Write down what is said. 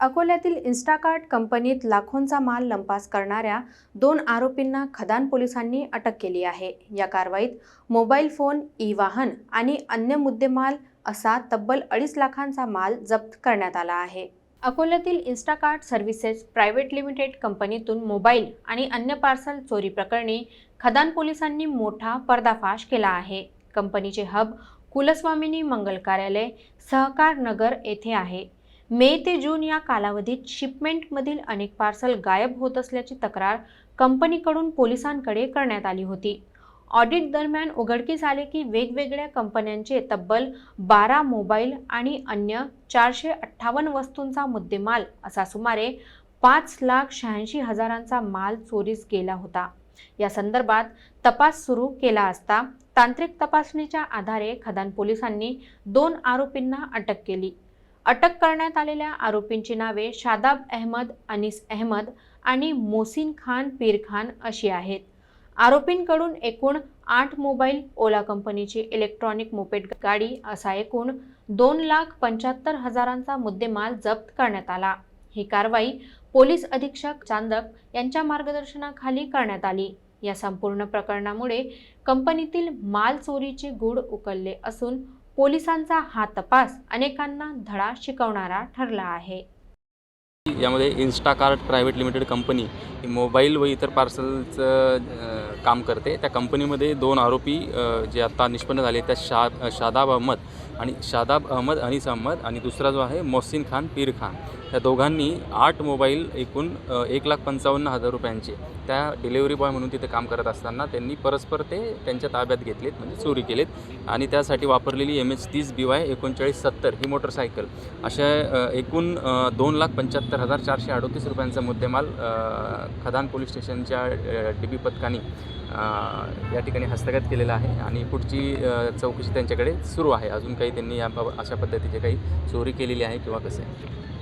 अकोल्यातील इन्स्टाकार्ट कंपनीत लाखोंचा माल लंपास करणाऱ्या दोन आरोपींना खदान पोलिसांनी अटक केली आहे. या कारवाईत मोबाईल फोन ई वाहन आणि अन्य मुद्देमाल असा तब्बल अडीच लाखांचा माल जप्त करण्यात आला आहे. अकोल्यातील इन्स्टाकार्ट सर्व्हिसेस प्रायव्हेट लिमिटेड कंपनीतून मोबाईल आणि अन्य पार्सल चोरी प्रकरणी खदान पोलिसांनी मोठा पर्दाफाश केला आहे. कंपनीचे हब कुलस्वामिनी मंगल कार्यालय सहकार नगर येथे आहे. मे ते जून या कालावधीत शिपमेंटमधील अनेक पार्सल गायब होत असल्याची तक्रार कंपनीकडून पोलिसांकडे करण्यात आली होती. ऑडिट दरम्यान उघडकीस आले की वेगवेगळ्या कंपन्यांचे तब्बल बारा मोबाईल आणि अन्य चारशे अठ्ठावन्न वस्तूंचा मुद्देमाल असा सुमारे पाच लाख शहाऐंशी हजारांचा माल चोरीस गेला होता. या संदर्भात तपास सुरू केला असता तांत्रिक तपासणीच्या आधारे खदान पोलिसांनी दोन आरोपींना अटक केली. अटक करण्यात आलेल्या आरोपींची नावे शादाब अहमद अनिस अहमद आणि मोसिन खान पीर खान अशी आहेत. आरोपींकडून एकूण आठ मोबाईल ओला कंपनीची इलेक्ट्रॉनिक मोपेड गाडी असा एकूण दोन लाख पंच्याहत्तर हजारांचा मुद्देमाल जप्त करण्यात आला. ही कारवाई पोलीस अधीक्षक चांदक यांच्या मार्गदर्शनाखाली करण्यात आली. या संपूर्ण प्रकरणामुळे कंपनीतील माल चोरीचे गूढ उकलले असून पोलिसांचा हा तपास अनेकांना धडा शिकवणारा ठरला आहे. यामध्ये इन्स्टाकार्ट प्रायव्हेट लिमिटेड कंपनी ही मोबाईल व इतर पार्सलचं काम करते. त्या कंपनीमध्ये दोन आरोपी जे आता निष्पन्न झाले त्या शा शादाब अहमद आणि शादाब अहमद अनीस अहमद आणि दुसरा जो आहे मोहसिन खान पीर खान. या दोघांनी आठ मोबाईल एकूण एक लाख पंचावन्न हजार रुपयांचे त्या डिलेवरी बॉय म्हणून तिथे काम करत असताना त्यांनी परस्पर ते त्यांच्या ताब्यात घेतलेत म्हणजे चोरी केलेत. आणि त्यासाठी वापरलेली एम एच तीस बी वाय एकोणचाळीस सत्तर ही मोटरसायकल अशा एकूण दोन लाख पंच्याहत्तर हजार चारशे अडोतीस रुपयांचा मुद्देमाल खदान पोलीस स्टेशनच्या डी बी पथकाने या ठिकाणी हस्तगत केलेला आहे आणि पुढची चौकशी त्यांच्याकडे सुरू आहे. अजून काही त्यांनी या अशा पद्धतीचे काही चोरी केलेली आहे किंवा कसं आहे?